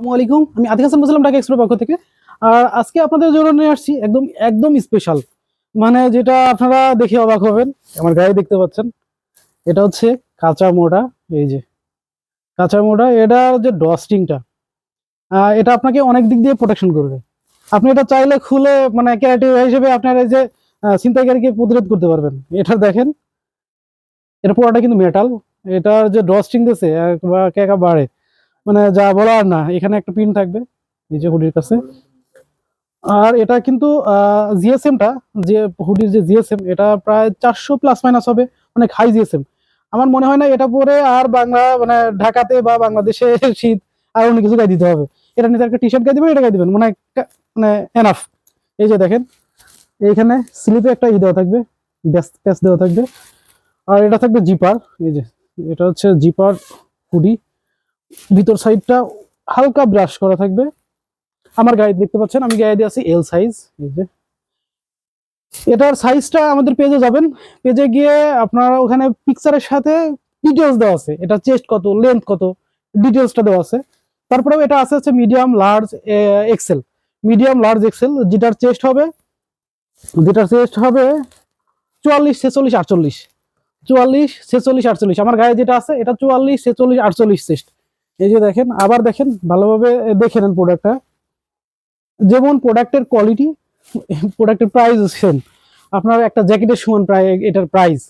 আসসালামু আলাইকুম। আমি আতিক হাসান বলছিলাম ঢাকা এক্সপ্রেস পক্ষ থেকে। আর আজকে আপনাদের জন্য নিয়ে আসছি একদম একদম স্পেশাল মানে যেটা আপনারা দেখে অবাক হবেন, আমার গায়ে দেখতে পাচ্ছেন, এটা হচ্ছে কাঁচা মোটা এই যে। কাঁচা মোটা এটার যে ডস্টিংটা এটা আপনাকে অনেক দিক দিয়ে প্রোটেকশন করবে। আপনি এটা চাইলে খুলে মানে ক্যারাটে হিসেবে আপনার এই যে ছিনতাইকারীকে প্রতিরোধ করতে পারবেন। এটা দেখেন এটা পুরোটা কিন্তু মেটাল এটার যে ডস্টিং দিয়েছে একেবারে মানে যা বলার না, এখানে একটা পিন থাকবে যে হুডির কাছে। আর এটা কিন্তু জিএসএমটা যে হুডির যে জিএসএম এটা প্রায় চারশো প্লাস মাইনাস হবে অনেক হাই জিএসএম আমার মনে হয় না এটা পরে আর বাংলা মানে ঢাকাতে বা বাংলাদেশে শীত আর অন্য কিছু গায়ে দিতে হবে। এটা নিতে একটা টি শার্ট গায়ে দিবেন, এটা গায়ে দিবেন মানে একটা- মানে এনাফ এই যে দেখেন, এইখানে স্লিপে একটা ই দেওয়া থাকবে প্যাচ দেওয়া থাকবে। আর এটা থাকবে জিপার এই যে, এটা হচ্ছে জিপার হুডি ভিতর সাইডটা হালকা ব্রাশ করা থাকবে। আমার গায়ে দেখতে পাচ্ছেন আমি গায়ে দিয়ে আছি এল সাইজ এই যে। এটার সাইজটা আমাদের পেজে যাবেন। পেজে গিয়ে আপনারা ওখানে পিকচারের সাথে ডিটেলস দেওয়া আছে। এটা চেস্ট কত লেন্থ কত ডিটেলসটা দেওয়া আছে। তারপরেও এটা আছে হচ্ছে medium large XL medium large XL যেটার চেস্ট হবে যেটার চেস্ট হবে চুয়াল্লিশ ছেচল্লিশ আটচল্লিশ। চুয়াল্লিশ ছেচল্লিশ আটচল্লিশ। আমার গায়ে যেটা আছে এটা চুয়াল্লিশ ছেচল্লিশ আটচল্লিশ চেস্ট এই যে দেখেন, আবার দেখেন, ভালোভাবে দেখে নেন প্রোডাক্টটা যেমন প্রোডাক্টের কোয়ালিটি প্রোডাক্টের প্রাইস সেম আপনার একটা জ্যাকেটের সমান প্রায়, এটার প্রাইস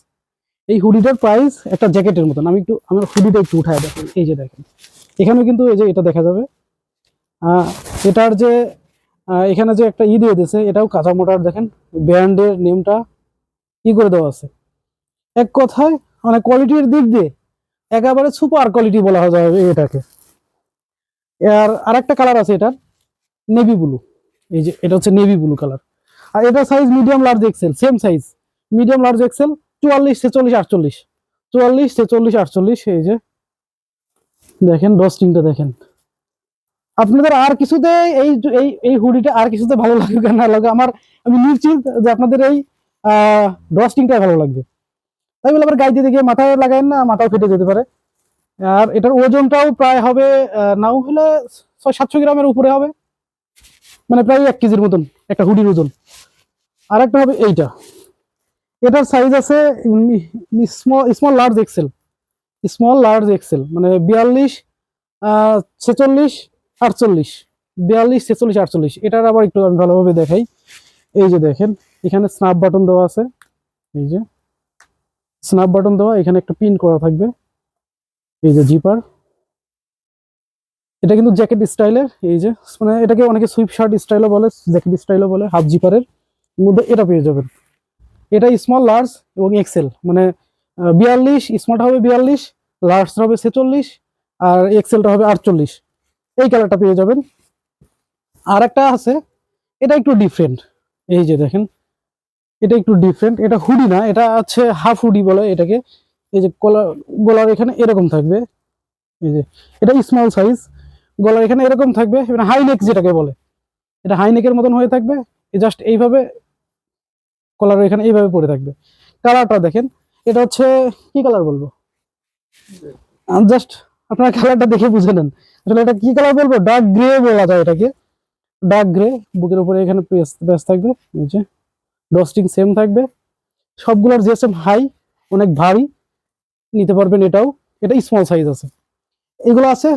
এই হুডিটার প্রাইস একটা জ্যাকেটের মতন। আমি একটু, আমার হুডিটা একটু উঠায় দেখেন, এই যে দেখেন। এখানেও কিন্তু এই যে এটা দেখা যাবে। এটার যে এখানে যে একটা ই দিয়ে দিয়েছে, এটাও কাঁচা মোটার দেখেন ব্র্যান্ডের নেমটা ই করে দেওয়া আছে। এক কথায় মানে কোয়ালিটির দিক দিয়ে একেবারে সুপার কোয়ালিটি বলা যাবে এটাকে। আর আরেকটা কালার আছে এটার নেভি ব্লু এই যে, এটা হচ্ছে নেভি ব্লু কালার আর এটা size medium large XL same size medium large XL চুয়াল্লিশ, ছেচল্লিশ, আটচল্লিশ। চুয়াল্লিশ, ছেচল্লিশ, আটচল্লিশ, এই যে। দেখেন ডস্টিংটা দেখেন। আপনাদের আর কিছুতে এই এই এই হুডিটা আর কিছুতে ভালো লাগবে না লাগে আমার, আমি নিশ্চিত যে আপনাদের এই ডস্টিংটা ভালো লাগবে। তাই বলে আবার গায়ে দিয়ে গিয়ে মাথায় লাগায়েন না, মাথাও ফেটে যেতে পারে। আর এটার ওজনটাও প্রায় হবে নাও হলে ছয় সাতশো গ্রামের উপরে হবে। মানে প্রায় এক কেজির মতন, একটা হুডির ওজন। আর একটা হবে এইটা। এটার সাইজ আছে small large XL small large XL মানে বিয়াল্লিশ ছেচল্লিশ, আটচল্লিশ। বিয়াল্লিশ, ছেচল্লিশ, আটচল্লিশ। এটার আবার একটু আমি ভালোভাবে দেখাই। এই যে দেখেন, এখানে স্ন্যাপ বাটন দেওয়া আছে। এই যে। স্ন্যাপ বাটন দেওয়া, এখানে একটা পিন করা থাকবে। এই যে জিপার এটা কিন্তু জ্যাকেট স্টাইলের এই যে মানে এটাকে অনেকে সুইপ শার্ট স্টাইলও বলে জ্যাকেট স্টাইলও বলে হাফ জিপারের মধ্যে এটা পেয়ে যাবেন। এটা স্মল লার্জ এবং এক্সেল মানে বিয়াল্লিশ স্মলটা হবে বিয়াল্লিশ লার্জ হবে ছেচল্লিশ, আর এক্সেলটা হবে আটচল্লিশ। এই কালারটা পেয়ে যাবেন। আর একটা আছে, এটা একটু ডিফারেন্ট এই যে দেখেন এটা একটু ডিফারেন্ট এটা হুডি না, এটা আছে হাফ হুডি বলে এটাকে। এই যে গলা গলার এখানে এরকম থাকবে। এই যে, এটা স্মল সাইজ গলার এখানে এরকম থাকবে মানে হাই নেক যেটাকে বলে। এটা হাই নেকের মতন হয়ে থাকবে জাস্ট এইভাবে কলার এখানে এইভাবে পড়ে থাকবে। কালারটা দেখেন, এটা হচ্ছে, কি কালার বলব? জাস্ট আপনারা কালারটা দেখে বুঝে নেন। আসলে এটা কি কালার বলব? ডার্ক গ্রে বলা যায় এটাকে। ডার্ক গ্রে বুকের উপরে এখানে পেস থাকবে। এই যে ডস্টিং সেম থাকবে। সবগুলোর সেম হাই অনেক ভারী, নিতে পারবেন এটাও। এটা স্মল সাইজ আছে। এগুলো আছে